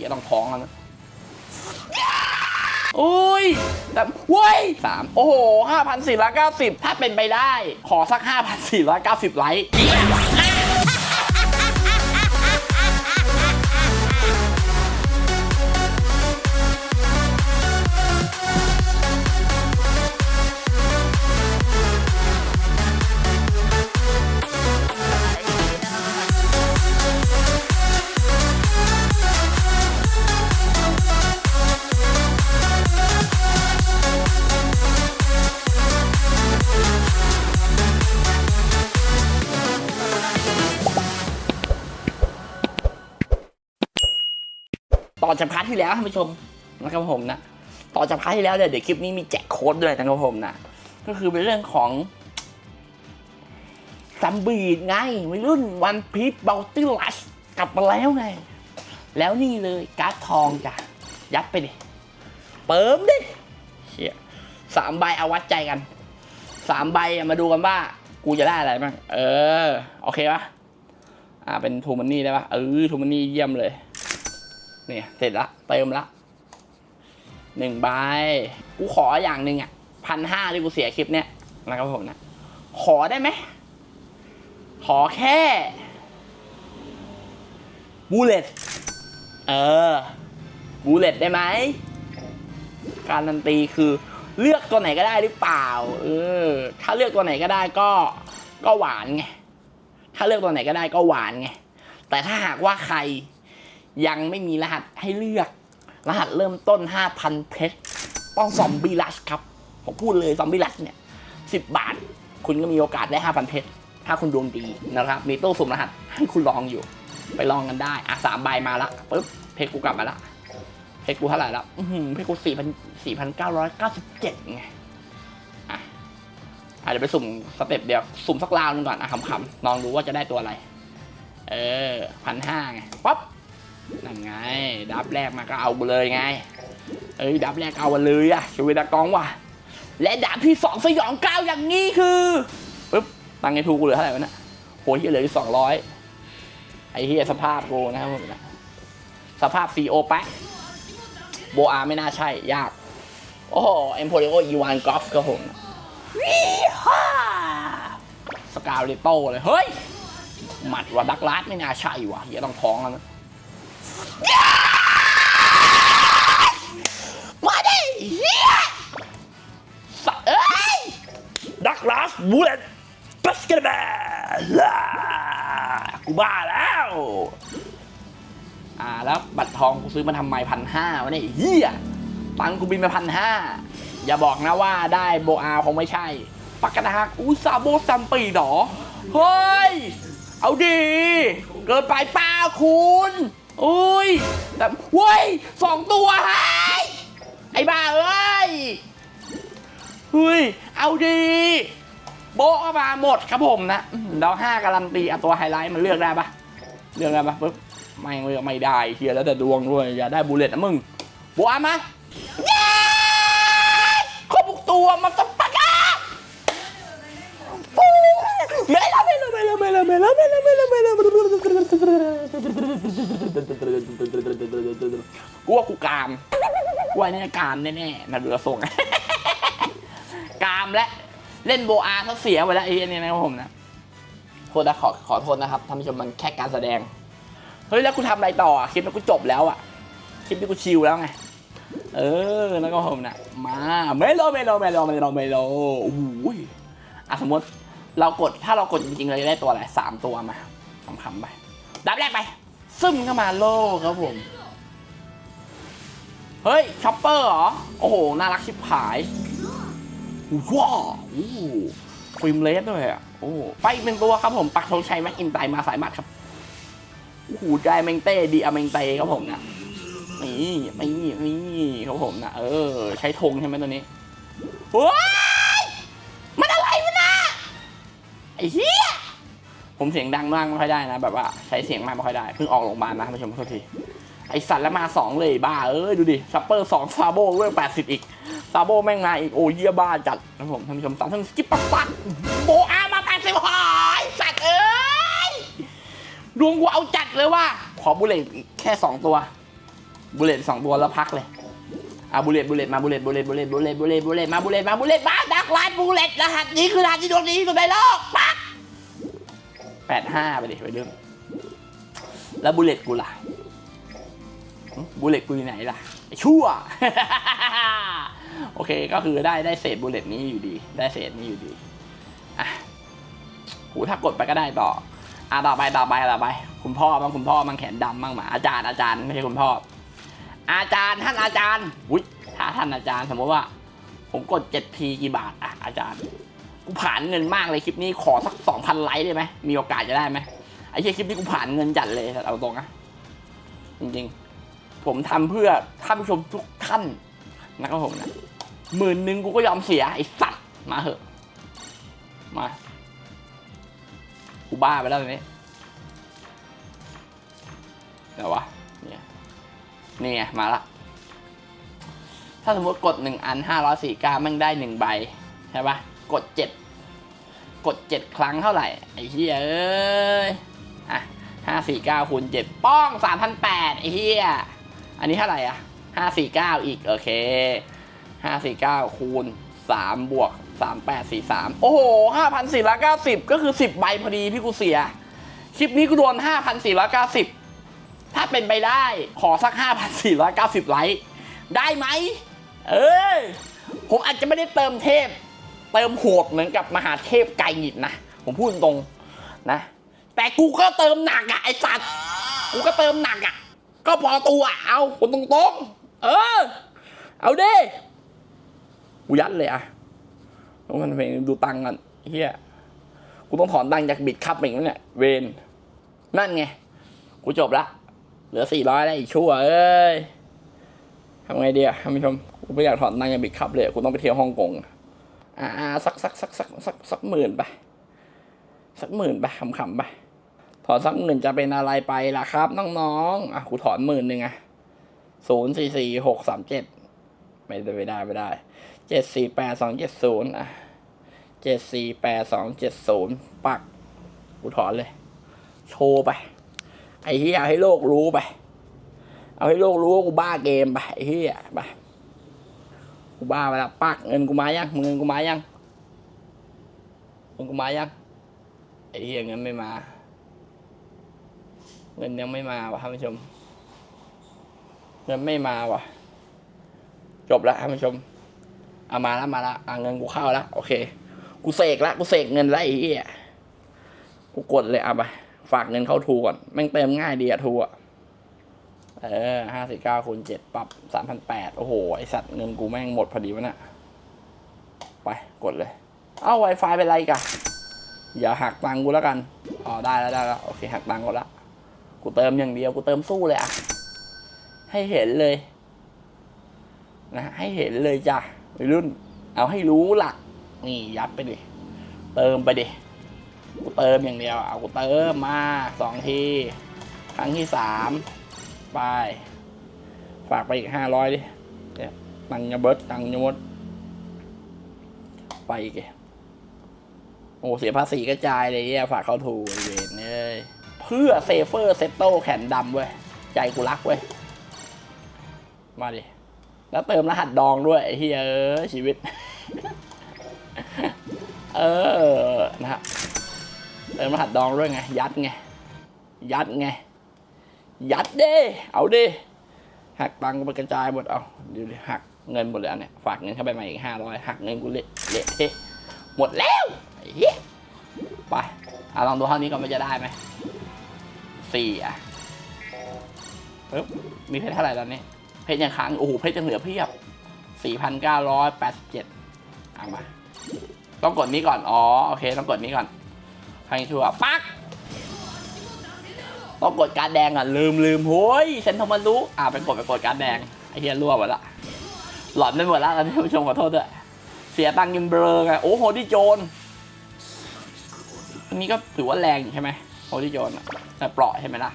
ฮียต้องท้องแล้วนะโอ้ยแบบเว้ยสามโอ้โหห้าพันสี่ร้อยเก้าสิบถ้าเป็นไปได้ ขอสักห้าพันสี่ร้อยเก้าสิบไลค์ จากพาร์ทที่แล้วท่านผู้ชมนะครับผมนะต่อจากพาร์ทที่แล้วเนี่ยเดี๋ยวคลิปนี้มีแจกโค้ดด้วยนะครับผมนะก็คือเป็นเรื่องของซัมบีดไงวัยรุ่นวันพีชบัลติลัสกลับมาแล้วไง แล้วนี่เลยการ์ดทองจ้ะยัดไปดิเปิมดิเชี่ยสามใบเอาวัดใจกันสามใบมาดูกันว่า กูจะได้อะไรบ้างเออ โอเคปะอ่าเป็นทูมันนี่ได้ปะเออทูมันนี่เยี่ยมเลย เนี่ยเสร็จละเติมละหนึ่งใบกูขออย่างหนึ่งอะพันห้าที่กูเสียคลิปเนี้ยนะครับผมนะ ขอได้ไหม ขอแค่บูเลตเออบูเลตได้ไหม การันตีคือเลือกตัวไหนก็ได้หรือเปล่า เออ ถ้าเลือกตัวไหนก็ได้ก็ก็หวานไง ถ้าเลือกตัวไหนก็ได้ก็หวานไง แต่ถ้าหากว่าใคร ยังไม่มีรหัสให้เลือก รหัสเริ่มต้น 5,000เพชรต้องซอมบี้ลัชครับ ผมพูดเลยซอมบี้ลัชเนี่ย 10 บาท คุณก็มีโอกาสได้ 5,000เพชรถ้าคุณดวงดีนะครับ มีตู้สุ่มรหัสให้คุณลองอยู่ ไปลองกันได้ อะสามใบมาละปึ๊บเพชรกูกลับมาละเพชรกูเท่าไหร่ละอื้อหือเพชรกูสี่พันสี่พันเก้าร้อยเก้าสิบเจ็ดไงอะอะเดี๋ยวไปสุ่มสเต็ปเดียว สุ่มสักราวหนึงก่อนอะขำๆลองดูว่าจะได้ตัวอะไร เออพันห้าไง ป๊อป นั่นไง ดับแรกมาก็เอาเลยไง เอ้ยดับแรกเอาเลยอะชีวิตนักกองว่ะ และดับที่สองสยองก้าวอย่างนี้คือปึ๊บตังค์ไอ้ทูกูเหลือเท่าไหร่วะเนี่ยโหเฮียเหลืออยู่สองร้อยไอ้เฮียสภาพกูนะครับผมนะสภาพซีโอแปะโบอาไม่น่าใช่ ยาก โอ้โหเอ็มโพลิโออีวานกอฟครับผมวิฮ่าสกาวเลโตเลย เฮ้ย หมัดว่ะดักลาสไม่น่าใช่ว่ะเฮียต้องท้องแล้วนะ มาดิเฮียสัเอ้ยดักลาสบูเลตบัสเกตบอลกูบ้าแล้ว อ่าแล้วบัตรทองกูซื้อมาทำไมพันห้าวะเนี่ยเฮียตังกูบินมาพันห้าอย่าบอกนะว่าได้โบอาคงไม่ใช่ปักกะทักอูซาโบซัมปีดอเฮ้ย เอาดี เกินไปปล่าคุณ อุ้ยแต่เว้ยสองตัวหายไอ้บ้าเอ้ยเฮ้ย เอาดี โบะเข้ามาหมดครับผมนะเราห้าการันตีอะตัวไฮไลท์มันเลือกได้ปะเลือกได้ปะปึ๊บไม่เลือกไม่ได้เฮียแล้วแต่ดวงด้วย อย่าได้บูเลตนะมึงโบะมาเย้ครบทุกตัวมันต้องปะกาไม่ละไม่ไม่ กูว่ากูกามกูว่าเนี่ยกามแน่ๆนะเรือส่งกามและเล่นโบอาเขาเสียไปแล้วไอ้เนี่ยนะผมนะโทษนะขอขอโทษนะครับท่านผู้ชมมันแค่การแสดง เฮ้ยแล้วกูทำอะไรต่อคลิปนี้กูจบแล้วอะคลิปนี้กูชิลแล้วไงเออแล้วก็ผมนะมาเมโลเมโลเมโลเมโลเมโลโอ้โหอะสมมติ เรากดถ้าเรากดจริงๆเราจะได้ตัวอะไรสามตัวมาคำๆไปดับแรกไป ซึมเข้ามาโลครับผม เฮ้ยช็อปเปอร์เหรอ โอ้โห น่ารักชิบหายว้าวโอ้โหฟิล์มเลสด้วยอะโอ้ไปอีกหนึ่งตัวครับผม ปักธงชัยแม็กอินไตมาสายมัดครับโอ้โหได้เมงเต้ดีอะเมงเต้ครับผมนะนี่นี่นี่ครับผมนะเออ ใช้ธงใช่ไหมตัวนี้ว้า ไอ้เหี้ยผมเสียงดังมากไม่ค่อยได้นะ แบบว่าใช้เสียงมากไม่ค่อยได้เพิ่งออกโรงพยาบาลนะท่านผู้ชมโทษทีไอสัตว์แล้วมาสองเลยบ้าเอ้ยดูดิซัปเปอร์สองซาโบเวลแปดสิบอีกซาโบแม่งมาอีกโอ้ยเยี่ยบ้าจัดนะผมท่านผู้ชมสามท่านสกิปปักปักโบอามาแปดสิบหอยสัตว์เอ้ยดวงกูเอาจัดเลยว่า ขอบุเลตแค่สองตัว บุเลตสองตัวแล้วพักเลยอะบุเลตบุเลตมาบุเลตบุเลตบุเลตบุเลตบุเลตบุเลตมาบุเลตมาบุเลตมาดักไลน์บุเลตรหัสนี้คือรหัสที่ดวงดีที่สุดในโลกปัก แปดห้าไปดิไปเรื่องแล้วบุลเลตกูล่ะบุลเลตกูอยู่ไหนล่ะชั่ว โอเคก็คือได้ได้เศษบุลเลตนี้อยู่ดี ได้เศษนี้อยู่ดีอะหูถ้ากดไปก็ได้ต่ออะต่อไปต่อไปต่อไป คุณพ่อบ้างคุณพ่อบ้างแขนดำบ้างหมาอาจารย์อาจารย์ไม่ใช่คุณพ่อ อาจารย์ท่านอาจารย์อุ้ยถ้าท่านอาจารย์สมมติว่า ผมกด 7p กี่บาทอะอาจารย์ กูผ่านเงินมากเลยคลิปนี้ขอสัก2,000ไลค์ได้ไหมมีโอกาสจะได้ไหมไอ้เหี้ยคลิปนี้กูผ่านเงินจัดเลยเอาตรงนะจริงๆ ผมทำเพื่อท่านผู้ชมทุกท่านนะครับผมนะหมื่นหนึ่งกูก็ยอมเสียไอ้สัตว์มาเหอะมากูบ้าไปแล้วตอนนี้เดี๋ยววะเนี่ยนี่ไงมาละถ้าสมมติกดหนึ่งอันห้าร้อยสี่เก้ามันได้หนึ่งใบ ใช่ปะกดเจ็ด กดเจ็ดครั้งเท่าไหร่ ไอ้เหี้ยเอ้ยอะห้าสี่เก้าคูณเจ็ดป้องสามพันแปดไอ้เหี้ยอันนี้เท่าไหร่อะห้าสี่เก้าอีก โอเคห้าสี่เก้าคูณสามบวกสามแปดสี่สามโอ้โหห้าพันสี่ร้อยเก้าสิบก็คือสิบใบพอดีพี่กูเสีย คลิปนี้กูโดนห้าพันสี่ร้อยเก้าสิบถ้าเป็นไปได้ขอสัก5,490ไลค์ได้ไหม เออผมอาจจะไม่ได้เติมเทพ เติมโหดเหมือนกับมหาเทพไก่หงิดนะ ผมพูดตรงนะ แต่กูก็เติมหนักอะไอสัตว์ กูก็เติมหนักอะก็พอตัวอะเอาคนตรงๆ เออ เอาดิกูยัดเลยอะต้องมันเพลงดูตังกันเฮียกูต้องถอนตังจากบิดคับอีกแล้วเนี่ย เวนนั่นไง กูจบละ เหลือสี่ร้อยแล้วอีกชั่วเอ้ยทำไงดีอะท่านผู้ชม กูไม่อยากถอนตังค์อย่างบิดคับเลย กูต้องไปเที่ยวฮ่องกง อ่าสักสักสักสักสักสักหมื่นไปสักหมื่นไปขำๆไปถอนสักหมื่นจะเป็นอะไรไปล่ะครับน้องๆอะกูถอนหมื่นหนึ่งอะศูนย์สี่สี่หกสามเจ็ดไม่ได้ไม่ได้ไม่ได้เจ็ดสี่แปดสองเจ็ดศูนย์อะเจ็ดสี่แปดสองเจ็ดศูนย์ปักกูถอนเลย โชว์ไป ไอ้เฮียเอาให้โลกรู้ไป เอาให้โลกรู้ว่ากูบ้าเกมไปไอ้เฮียไป กูบ้าไปแล้วปักเงินกูมายังมึงเงินกูมายังเงินกูมายังไอ้เฮียเงินไม่มา เงินยังไม่มาวะท่านผู้ชม เงินไม่มาวะจบล้วท่านผู้ชมเอามาล้วมาล้วอะเงินกูเข้าล้วโอเค กูเสกล้วกูเสกเงินล้วไอ้เฮียกูกดเลยเอาไปฝากเงินเข้าทูก่อนแม่งเติมง่ายดีอะทูอะ เออห้าสิบเก้าคูณเจ็ดปรับสามพันแปดโอ้โห ไอสัตว์เงินกูแม่งหมดพอดีวะน่ะไป กดเลย เอ้า Wi-Fi เป็นไรกะอย่าหักตังกูแล้วกัน อ๋อ ได้แล้วได้แล้วโอเคหักตังก่อนละ กูเติมอย่างเดียวกูเติมสู้เลยอะให้เห็นเลย นะ ให้เห็นเลยจ้ะวัยรุ่น เอาให้รู้หลัก นี่ยัดไปดิ เติมไปดิ กูเติมอย่างเดียว เอากูเติมมาสองที ครั้งที่สาม ไป ฝากไปอีกห้าร้อยดิเนี่ยตังยาเบิร์ตตังยมด ไปอีกโอ้เสียภาษีกระจายเลยเนี่ยฝากเขาถูกไอ้เวเลยเพื่อเซฟเฟอร์เซตโต้แขนดำเว้ย ใจกูรักเว้ย มาดิ แล้วเติมรหัสดองด้วยเฮ้ยเออชีวิต เออ นะฮะเติมรหัสดองด้วยไง ยัดไง ยัดไง ยัดเด้เอาดิหักตังค์ไปกระจายหมดเอาเดี๋ยวดิหักเงินหมดเลยอันเนี่ยฝากเงินเข้าไปใหม่อีกห้าร้อยหักเงินกูเละเละเทะหมดแล้วไอ้เหี้ยไปอะลองดูเท่านี้ก่อนมันจะได้ไหมสี่อะปึ๊บมีเพชรเท่าไหร่ตอนนี้ เพชรยังค้างโอ้โหเพชรยังเหลือเพียบสี่พันเก้าร้อยแปดสิบเจ็ดเอามา ต้องกดนี้ก่อน อ๋อ โอเค ต้องกดนี้ก่อนให้ชัวร์ปัก ต้องกดการแดงอะลืมลืมโห้ยเซนโทมันรู้อ่าไปกดไปกดการแดงไอ้เฮียรั่วหมดละหลอนไปหมดละตอนนี้ผู้ชมขอโทษด้วยเสียตังค์ยังเบลอไงโอ้โหที่โจรอันนี้ก็ถือว่าแรงอยู่ใช่ไหมโฮที่โจรแต่เปราะใช่ไหมล่ะ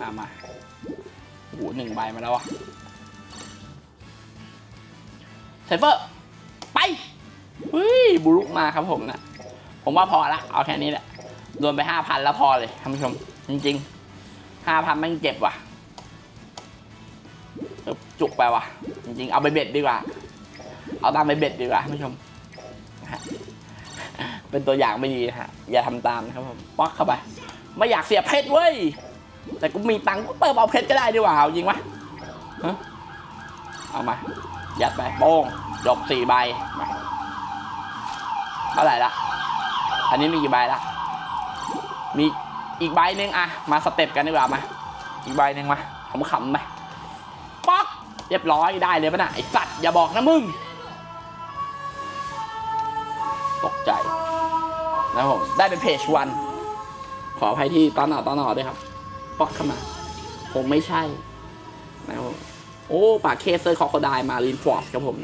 อ่ามาโอ้โหหนึ่งใบมาแล้ววะเซฟเฟอร์ไปเฮ้ยบุรุกมาครับผมนะผมว่าพอละเอาแค่นี้แหละ โดนไปห้าพันแล้วพอเลยท่านผู้ชม จริงๆห้าพันแม่งเจ็บว่ะ จุกไปว่ะ จริงๆ เอาไปเบ็ดดีกว่า เอาตังไปเบ็ดดีกว่าท่านผู้ชม เป็นตัวอย่างไม่ดีนะฮะ อย่าทำตามนะครับผมป๊อกเข้าไป ไม่อยากเสียเพชรเว้ย แต่กูมีตังกูเติมเอาเพชรก็ได้ดีกว่า เอาจริงปะเอามา ยัดไปโป้งจบสี่ใบเท่าไหร่ละ อันนี้มีกี่ใบละ มีอีกใบหนึ่งอะมาสเต็ปกันดีกว่ามาอีกใบหนึ่งมาขำๆไปป๊อกเรียบร้อยได้เลยปะน่ะไอสัตว์อย่าบอกนะมึง ตกใจนะผมได้เป็นเพจวันขออภัยที่ตอนหน่อตอนหน่อด้วยครับป๊อกเข้ามาคงไม่ใช่นะครับผมโอ้ปากเคสเซอร์คอโคไดมารีนฟอร์สครับผม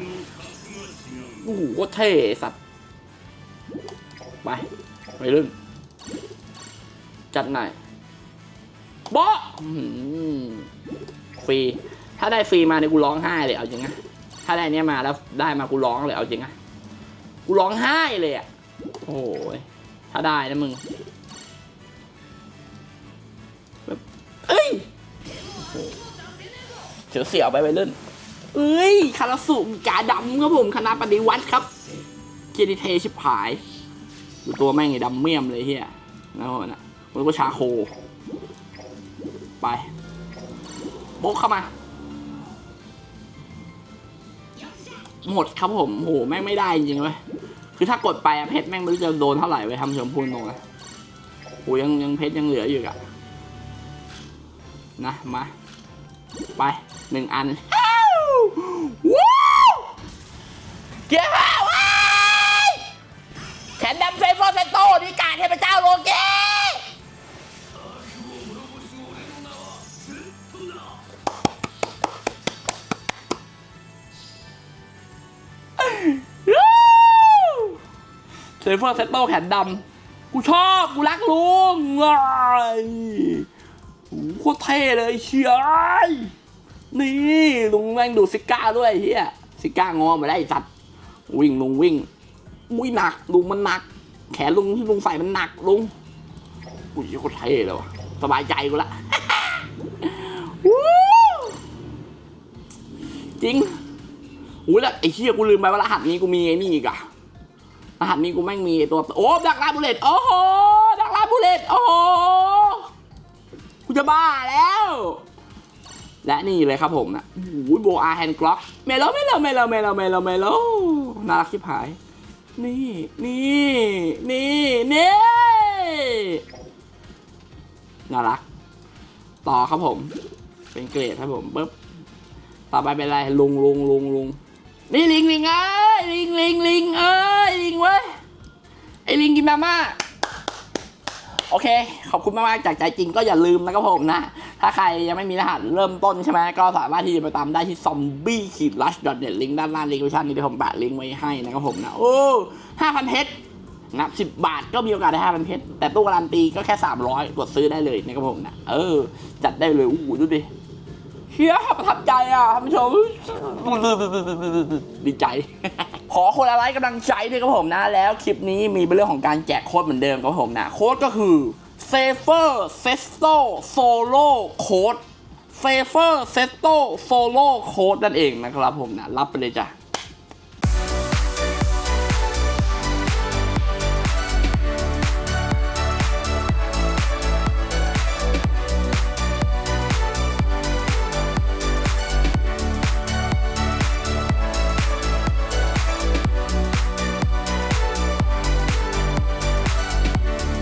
โอ้โหเท่สัตว์ไปไปรุ่น จัดหน่อยบอฟรี ถ้าได้ฟรีมาเนี่ยกูร้องไห้เลยเอาจริงนะถ้าได้เนี้ยมาแล้วได้มากูร้องเลยเอาจริงนะกูร้องไห้เลยอะ โอ้ย ถ้าได้นะมึงแบบเอ้ยเสียวเสียวไปไปเล่นเอ้ย คาราสุกาดำครับผมคณะปฏิวัติครับเจนิเทชิบหาย ดูตัวแม่งไอ้ดำเมี่ยมเลยเฮียนะผมนะ มันก็ชาโค ไปโบกเข้ามา หมดครับผมโหแม่งไม่ได้จริงๆเว้ยคือถ้ากดไปอะเพชรแม่งไม่รู้จะโดนเท่าไหร่เว้ทำเชิงพูนตรงนะโหยังยังเพชรยังเหลืออยู่อะนะ มา ไปหนึ่งอันว้าวเกี่ยวว้ายแขนดำเซฟโฟเซโตนี่การเทพเจ้าโลเก เซฟโฟอร์เซโตแขนดำกูชอบ กูรักลุงว้ายโหโคตรเท่เลยเชียยนี่ลุงแม่งดูซิก้าด้วยเฮียซิก้างอมาได้สัตว์วิ่งลุงวิ่งอุ้ยหนักลุงมันหนัก แขนลุงที่ลุงใส่มันหนักลุงอุ้ยโคตรเท่เลยวะสบายใจกูละจริงอุ้ยแล้วไอ้เชี่ยกูลืมไปว่ารหัสนี้กูมีไอ้นี่อีกอะ รหัสนี้กูแม่งมีตัวโอ้ดักลาบุเลตโอ้โหดักลาบุเลตโอ้โหกูจะบ้าแล้ว และนี่เลยครับผมนะโอ้ยโบอาแฮนด์กล็อกเมโลเมโลเมโลเมโลเมโลเมโลน่ารักชิบหาย นี่นี่นี่นี่น่ารัก ต่อครับผม เป็นเกรดครับผมปึ๊บต่อไปเป็นอะไรลุงลุงลุงลุง นี่ลิงลิงเอ้ยลิงลิงลิงเอ้ยลิงเว้ยไอลิงกินมาม่าโอเค ขอบคุณมากๆจากใจจริงก็อย่าลืมนะครับผมนะ ถ้าใครยังไม่มีรหัสเริ่มต้นใช่ไหมก็สามารถที่จะไปตามได้ที่ zombie ขีด rush net ลิงก์ด้านล่างลิงก์วิชั่นนี้ที่ผมแปะลิงก์ไว้ให้นะครับผมนะ โอ้ห้าพันเพชรนะสิบบาทก็มีโอกาสได้ห้าพันเพชรแต่ตู้การันตีก็แค่สามร้อยกดซื้อได้เลยนะครับผมนะ เออ จัดได้เลยโอ้ดูดิ เชียประทับใจอะท่านผู้ชมดีใจ ขอคนละไลค์กำลังใจด้วยครับผมนะ แล้วคลิปนี้มีเป็นเรื่องของการแจกโค้ดเหมือนเดิมครับผมนะ โค้ดก็คือเซเฟอร์เซสโตโซโล่โค้ดเซเฟอร์เซสโตโซโล่โค้ดนั่นเองนะครับผมนะ รับไปเลยจ้ะ